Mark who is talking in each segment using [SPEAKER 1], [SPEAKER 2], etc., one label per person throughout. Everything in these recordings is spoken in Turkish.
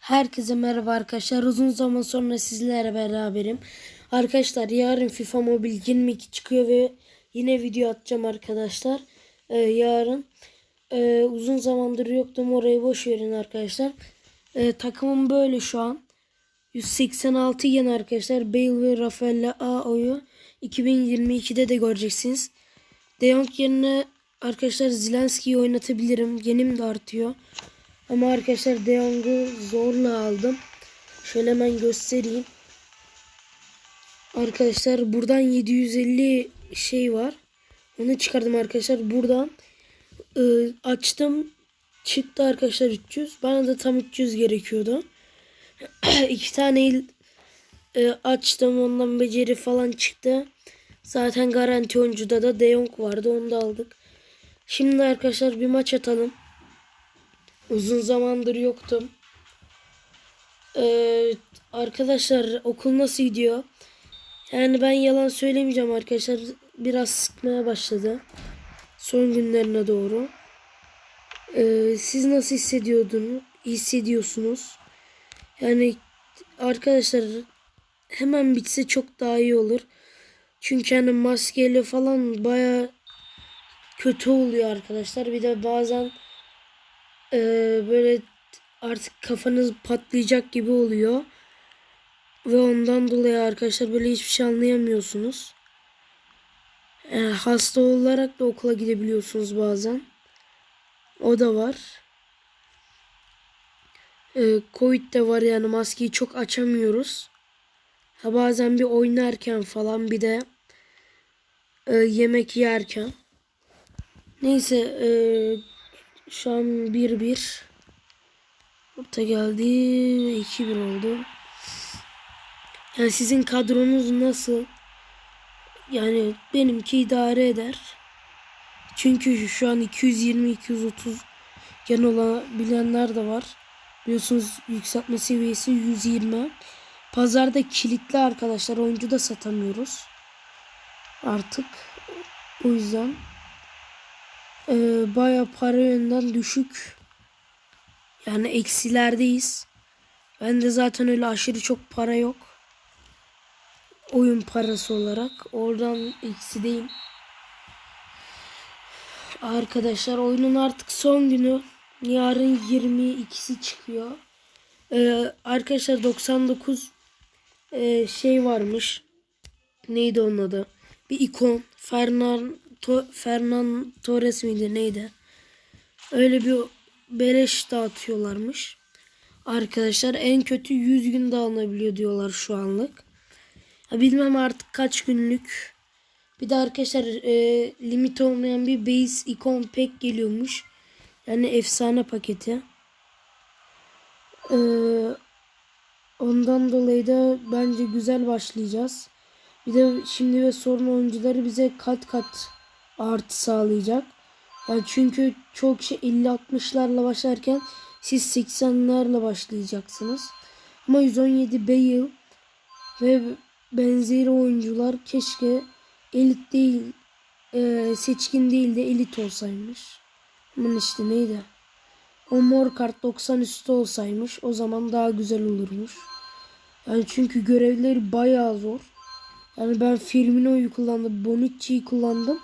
[SPEAKER 1] Herkese merhaba arkadaşlar. Uzun zaman sonra sizlerle beraberim. Arkadaşlar yarın FIFA Mobile 22 çıkıyor ve yine video atacağım arkadaşlar. Ee, yarın Ee, uzun zamandır yoktum orayı boş verin arkadaşlar. Ee, takımım böyle şu an. 186 yen arkadaşlar. Bale ve Rafael Ao'yu 2022'de de göreceksiniz. De Jong yerine arkadaşlar Zelenski'yi oynatabilirim. Yenim de artıyor. Ama arkadaşlar De zorla aldım. Şöyle hemen göstereyim. Arkadaşlar buradan 750 şey var. Onu çıkardım arkadaşlar. Buradan ıı, açtım. Çıktı arkadaşlar 300. Bana da tam 300 gerekiyordu. İki tane il, ıı, açtım. Ondan beceri falan çıktı. Zaten garanti oyuncuda da De Jong vardı. Onu da aldık. Şimdi arkadaşlar bir maç atalım. Uzun zamandır yoktum. Ee, arkadaşlar okul nasıl gidiyor? Yani ben yalan söylemeyeceğim arkadaşlar. Biraz sıkmaya başladı. Son günlerine doğru. Ee, siz nasıl hissediyordunuz? Hissediyorsunuz? Yani arkadaşlar hemen bitse çok daha iyi olur. Çünkü hani maskeyle falan baya kötü oluyor arkadaşlar. Bir de bazen ee, böyle artık kafanız patlayacak gibi oluyor. Ve ondan dolayı arkadaşlar böyle hiçbir şey anlayamıyorsunuz. Ee, hasta olarak da okula gidebiliyorsunuz bazen. O da var. Ee, Covid de var yani maskeyi çok açamıyoruz. Ha, bazen bir oynarken falan bir de e, yemek yerken. Neyse e, şu an 1-1. Orta geldi ve 2-1 oldu. Yani sizin kadronuz nasıl? Yani benimki idare eder. Çünkü şu an 220-230 gen olabilenler de var. Biliyorsunuz yükseltme seviyesi 120. Pazarda kilitli arkadaşlar. Oyuncu da satamıyoruz. Artık. O yüzden e, baya para yönden düşük. Yani eksilerdeyiz. Ben de zaten öyle aşırı çok para yok. Oyun parası olarak. Oradan eksideyim. Arkadaşlar oyunun artık son günü. Yarın 22'si çıkıyor. Ee, arkadaşlar 99 e, şey varmış. Neydi onun adı? Bir ikon. Fernan, to, Fernan Torres miydi neydi? Öyle bir beleş dağıtıyorlarmış. Arkadaşlar en kötü 100 gün de alınabiliyor diyorlar şu anlık. Ya bilmem artık kaç günlük. Bir de arkadaşlar e, limit olmayan bir base ikon pack geliyormuş. Yani efsane paketi. Ee, ondan dolayı da bence güzel başlayacağız. Bir de şimdi ve sorun oyuncuları bize kat kat artı sağlayacak. Yani çünkü çok şey 50-60'larla başlarken siz 80'lerle başlayacaksınız. Ama 117 Bale ve benzeri oyuncular keşke elit değil e, seçkin değil de elit olsaymış. Aman işte neydi? O mor kart 90 üstü olsaymış o zaman daha güzel olurmuş. Yani çünkü görevleri bayağı zor. Yani ben Firmino'yu kullandım. Bonucci'yi kullandım.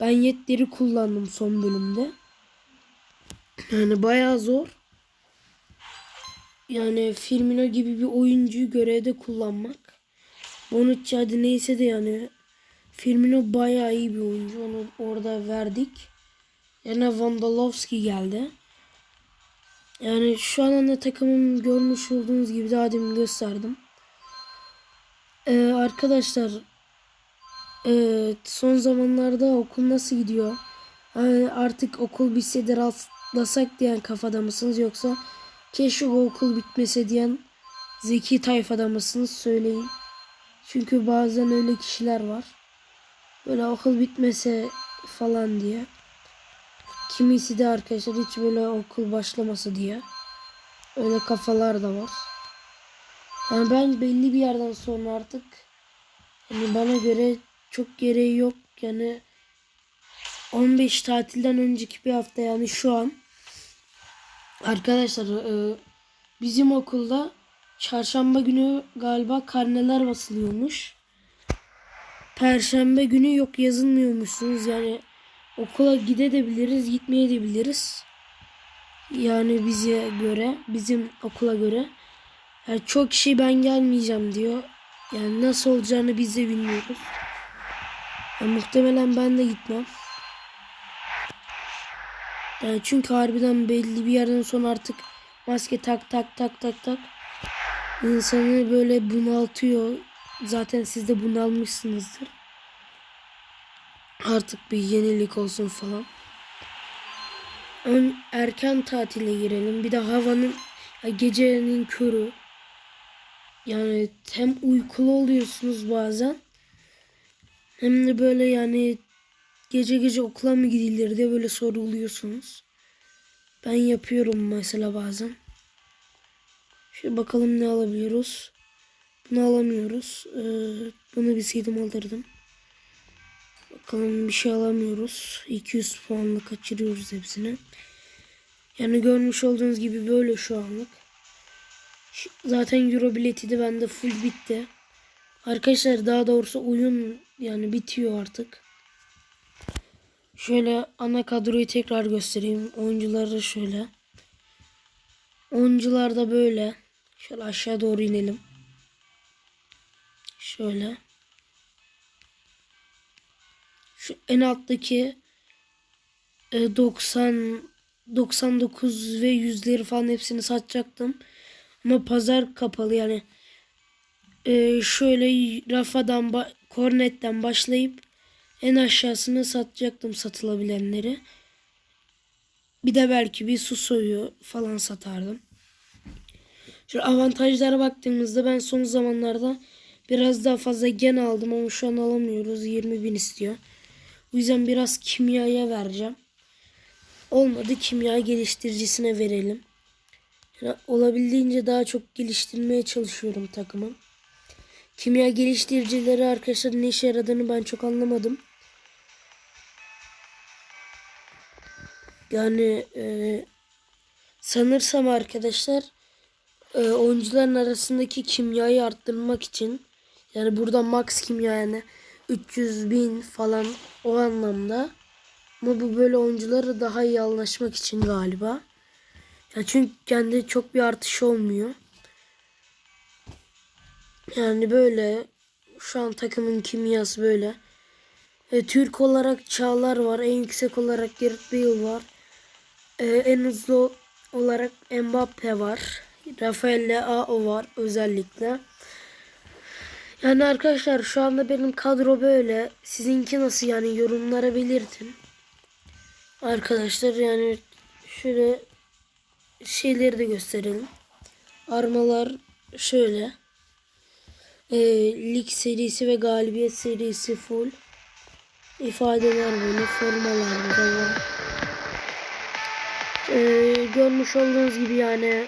[SPEAKER 1] Ben Yetler'i kullandım son bölümde. Yani bayağı zor. Yani Firmino gibi bir oyuncuyu görevde kullanmak. Bonucci hadi neyse de yani Firmino bayağı iyi bir oyuncu. Onu orada verdik. Yerine Vandalovski geldi. Yani şu an ana takımım görmüş olduğunuz gibi daha demin gösterdim. Ee, arkadaşlar Evet, son zamanlarda okul nasıl gidiyor? Yani artık okul bitse de rastlasak diyen kafada mısınız yoksa keşke okul bitmese diyen zeki tayfada mısınız söyleyin. Çünkü bazen öyle kişiler var. Böyle okul bitmese falan diye. Kimisi de arkadaşlar hiç böyle okul başlaması diye. Öyle kafalar da var. Yani ben belli bir yerden sonra artık hani bana göre çok gereği yok. Yani 15 tatilden önceki bir hafta yani şu an. Arkadaşlar e, bizim okulda çarşamba günü galiba karneler basılıyormuş. Perşembe günü yok yazılmıyormuşsunuz yani okula gidebiliriz gitmeyebiliriz. Yani bize göre bizim okula göre. Yani çok kişi ben gelmeyeceğim diyor. Yani nasıl olacağını biz de bilmiyoruz. Yani muhtemelen ben de gitmem. Yani çünkü harbiden belli bir yerden sonra artık maske tak tak tak tak tak insanı böyle bunaltıyor. Zaten siz de bunalmışsınızdır. Artık bir yenilik olsun falan. Ön erken tatile girelim. Bir de havanın gecenin körü. Yani hem uykulu oluyorsunuz bazen. Hem de böyle yani gece gece okula mı gidilir diye böyle soruluyorsunuz. Ben yapıyorum mesela bazen. Şimdi bakalım ne alabiliyoruz. Bunu alamıyoruz. Ee, bunu bilseydim alırdım. Bakalım bir şey alamıyoruz. 200 puanla kaçırıyoruz hepsini. Yani görmüş olduğunuz gibi böyle şu anlık. Zaten Euro bileti de bende full bitti. Arkadaşlar daha doğrusu oyun yani bitiyor artık. Şöyle ana kadroyu tekrar göstereyim. Oyuncuları şöyle. Oyuncular da böyle. Şöyle aşağı doğru inelim. Şöyle. Şu en alttaki e, 90 99 ve yüzleri falan hepsini satacaktım. Ama pazar kapalı yani. E, şöyle rafadan ba- kornetten başlayıp en aşağısını satacaktım satılabilenleri. Bir de belki bir su soyu falan satardım. Şu avantajlara baktığımızda ben son zamanlarda biraz daha fazla gen aldım ama şu an alamıyoruz. 20 bin istiyor. O yüzden biraz kimyaya vereceğim. Olmadı kimya geliştiricisine verelim. Yani olabildiğince daha çok geliştirmeye çalışıyorum takımın. Kimya geliştiricileri arkadaşlar ne işe yaradığını ben çok anlamadım. Yani e, sanırsam arkadaşlar e, oyuncuların arasındaki kimyayı arttırmak için yani burada max kimya yani 300 bin falan o anlamda ama bu böyle oyuncuları daha iyi anlaşmak için galiba. Ya çünkü kendi çok bir artış olmuyor. Yani böyle şu an takımın kimyası böyle. E, Türk olarak Çağlar var. En yüksek olarak Gareth Bale var. E, en hızlı olarak Mbappe var. Rafael Leao var özellikle. Yani arkadaşlar şu anda benim kadro böyle. Sizinki nasıl yani yorumlara belirtin. Arkadaşlar yani şöyle şeyleri de gösterelim. Armalar şöyle. E, lig serisi ve galibiyet serisi full. İfadeler böyle formalar var. E, görmüş olduğunuz gibi yani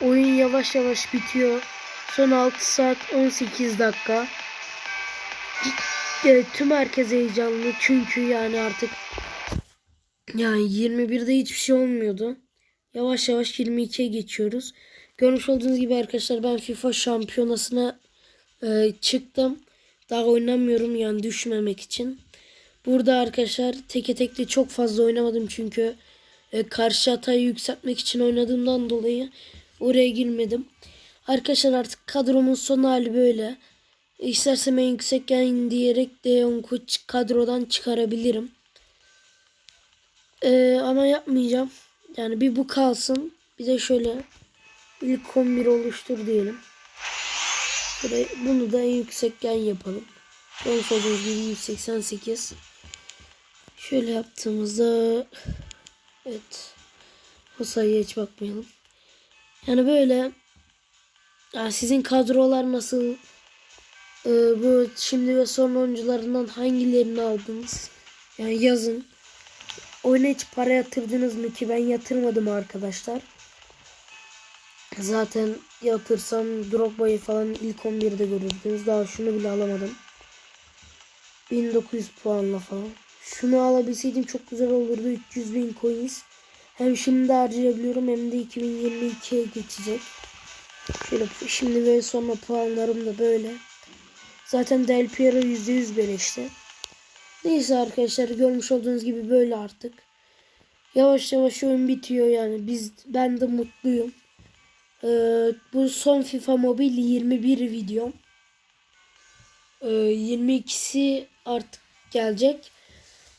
[SPEAKER 1] oyun yavaş yavaş bitiyor. Son 6 saat 18 dakika. E, tüm herkes heyecanlı çünkü yani artık yani 21'de hiçbir şey olmuyordu. Yavaş yavaş 22'ye geçiyoruz. Görmüş olduğunuz gibi arkadaşlar ben FIFA şampiyonasına e, çıktım. Daha oynamıyorum yani düşmemek için. Burada arkadaşlar teke tek de çok fazla oynamadım çünkü e, karşı hatayı yükseltmek için oynadığımdan dolayı oraya girmedim. Arkadaşlar artık kadromun son hali böyle. İstersem en yüksek yayın diyerek De Jong'u kadrodan çıkarabilirim. Ee, ama yapmayacağım. Yani bir bu kalsın. Bir de şöyle ilk 11 oluştur diyelim. Şöyle bunu da en yüksek yan yapalım. Görmüş olduğunuz gibi 188. Şöyle yaptığımızda evet o sayıya hiç bakmayalım. Yani böyle ya sizin kadrolar nasıl? Ee, bu şimdi ve son oyuncularından hangilerini aldınız? Yani yazın. Oyuna hiç para yatırdınız mı ki ben yatırmadım arkadaşlar. Zaten yatırsam Drogba'yı falan ilk 11'de görürdünüz. Daha şunu bile alamadım. 1900 puanla falan. Şunu alabilseydim çok güzel olurdu. 300 bin coins. Hem şimdi harcayabiliyorum hem de 2022'ye geçecek. Şöyle şimdi ve sonra puanlarım da böyle. Zaten Del Piero %100 beleşti. Neyse arkadaşlar görmüş olduğunuz gibi böyle artık. Yavaş yavaş oyun bitiyor yani. Biz ben de mutluyum. Ee, bu son FIFA Mobil 21 videom. Ee, 22'si artık gelecek.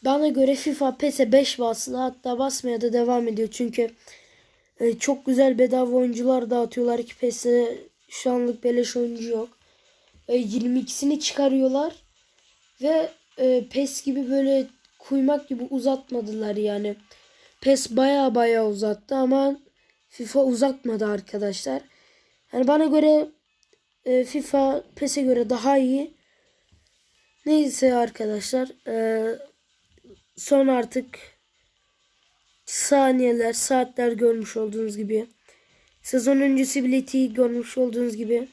[SPEAKER 1] Bana göre FIFA PES'e 5 bastı hatta basmaya da devam ediyor. Çünkü e, çok güzel bedava oyuncular dağıtıyorlar ki PES'e şu anlık beleş oyuncu yok. E, 22'sini çıkarıyorlar ve e, PES gibi böyle kuymak gibi uzatmadılar yani. PES baya baya uzattı ama FIFA uzatmadı arkadaşlar. Yani bana göre e, FIFA PES'e göre daha iyi. Neyse arkadaşlar. E, son artık saniyeler, saatler görmüş olduğunuz gibi. Sezon öncesi bileti görmüş olduğunuz gibi.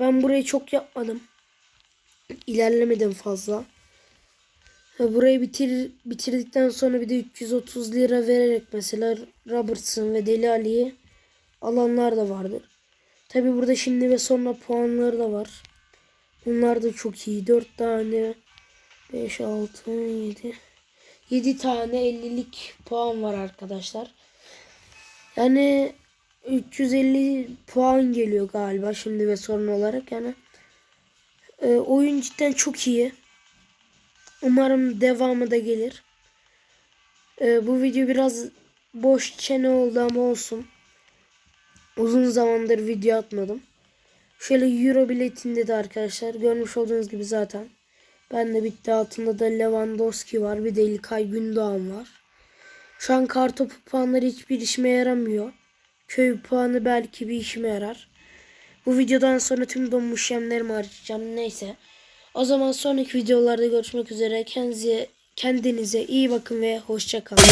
[SPEAKER 1] Ben burayı çok yapmadım. İlerlemedim fazla. Burayı bitir, bitirdikten sonra bir de 330 lira vererek mesela Robertson ve Deli Ali'yi alanlar da vardır. Tabi burada şimdi ve sonra puanları da var. Bunlar da çok iyi. 4 tane 5, 6, 7 7 tane 50'lik puan var arkadaşlar. Yani 350 puan geliyor galiba şimdi ve sonra olarak yani. e, oyun cidden çok iyi. Umarım devamı da gelir. E, bu video biraz boş çene oldu ama olsun. Uzun zamandır video atmadım. Şöyle Euro biletinde de arkadaşlar görmüş olduğunuz gibi zaten. Ben de bitti altında da Lewandowski var. Bir de İlkay Gündoğan var. Şu an kartopu puanları hiçbir işime yaramıyor. Köy puanı belki bir işime yarar. Bu videodan sonra tüm donmuş yemlerimi harcayacağım. Neyse. O zaman sonraki videolarda görüşmek üzere. Kendinize, kendinize iyi bakın ve hoşça kalın.